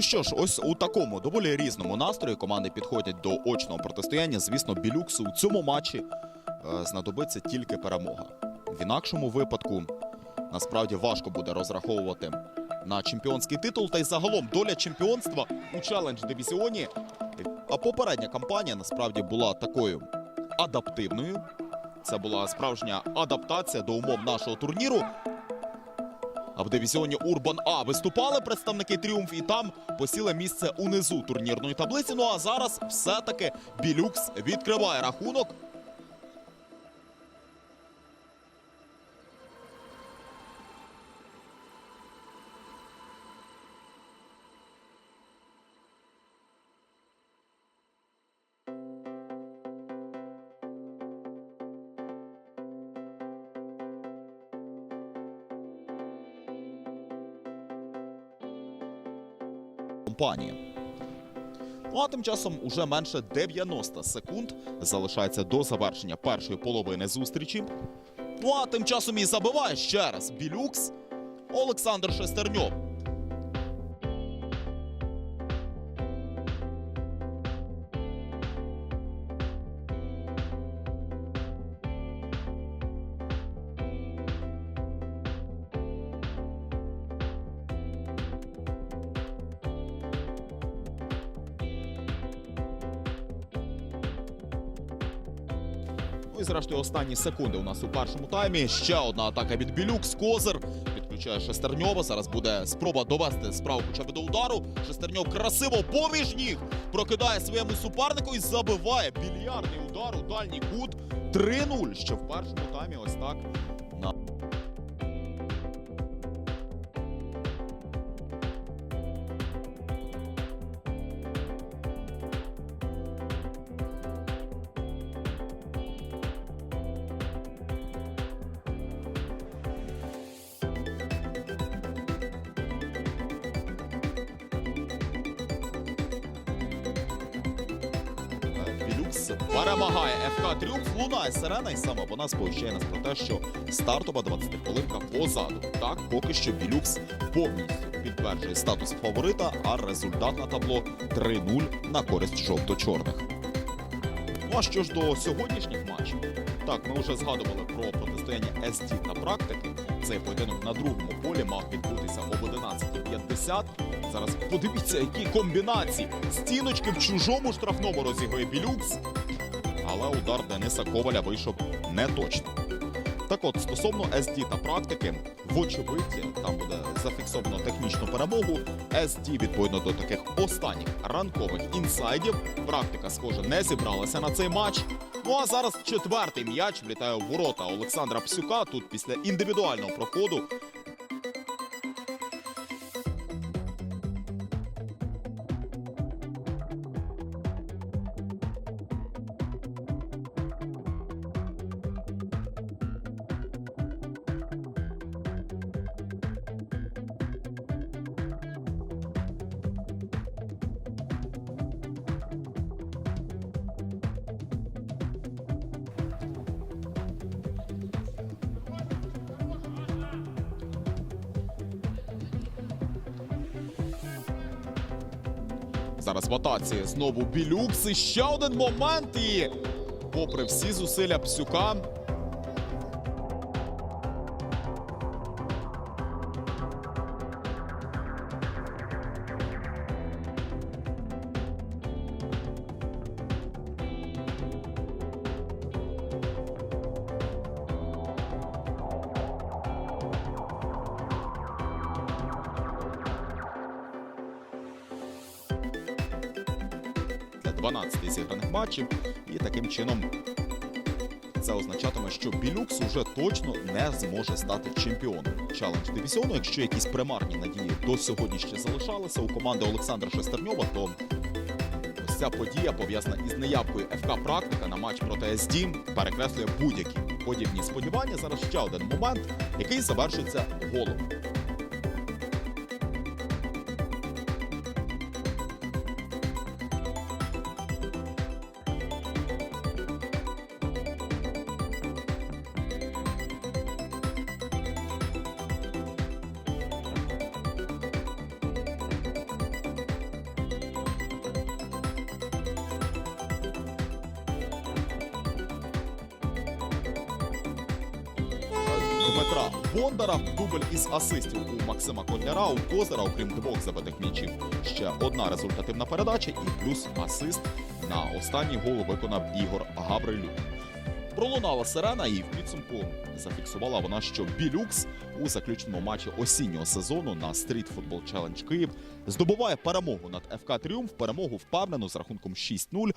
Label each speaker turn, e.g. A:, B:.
A: Ну що ж, ось у такому доволі різному настрої команди підходять до очного протистояння. Звісно, білюксу у цьому матчі е, знадобиться тільки перемога. В інакшому випадку насправді важко буде розраховувати на чемпіонський титул. Та й загалом доля чемпіонства у челендж дивізіоні. А попередня кампанія насправді була такою адаптивною. Це була справжня адаптація до умов нашого турніру. А в дивізіоні Урбан А виступали представники Тріумф і там посіли місце унизу турнірної таблиці. Ну а зараз все-таки Білюкс відкриває рахунок. Компанії. Ну а тим часом уже менше 90 секунд залишається до завершення першої половини зустрічі. Ну а тим часом і забиває ще раз Білюкс Олександр Шестерньов. І зрештою останні секунди у нас у першому таймі. Ще одна атака від Білюк з Козир підключає Шестерньова. Зараз буде спроба довести справу хоча б до удару. Шестерньов красиво поміж ніг прокидає своєму супернику і забиває більярдний удар у дальній кут. 3-0 ще в першому таймі. Ось так. На перемагає ФК Тріумф. Лунає сирена, і саме вона сповіщає нас про те, що стартова 20 хвилинка позаду. Так, поки що Білюкс повністю підтверджує статус фаворита, а результат на табло 3-0 на користь жовто-чорних. Ну а що ж до сьогоднішніх матчів? Так, ми вже згадували про протистояння СД та практики. Цей поєдинок на другому полі мав відбутися об 11.50. Зараз подивіться, які комбінації. Стіночки в чужому штрафному розігрує Білюкс. Але удар Дениса Коваля вийшов неточно. Так от, стосовно SD та практики, вочевидці, там буде зафіксовано технічну перемогу. SD, відповідно до таких останніх ранкових інсайдів, практика, схоже, не зібралася на цей матч. Ну а зараз четвертий м'яч влітає в ворота Олександра Псюка. Тут після індивідуального проходу Зараз в атаці знову Білюкс. І ще один момент. І попри всі зусилля Псюка. 12 зіграних матчів. І таким чином це означатиме, що Білюкс уже точно не зможе стати чемпіоном челендж дивізіону. Якщо якісь примарні надії до сьогодні ще залишалися у команди Олександра Шестерньова, то ось ця подія пов'язана із неявкою ФК Практика на матч проти СД перекреслює будь-які подібні сподівання. Зараз ще один момент, який завершиться голом. Бондара, дубль із асистів у Максима Котляра, у Козера, окрім двох забитих м'ячів. Ще одна результативна передача і плюс асист на останній гол виконав Ігор Габрилюк. Пролунала сирена, і в підсумку зафіксувала вона, що Білюкс у заключному матчі осіннього сезону на Street Football Challenge Київ здобуває перемогу над ФК Тріумф, перемогу впевнену з рахунком 6-0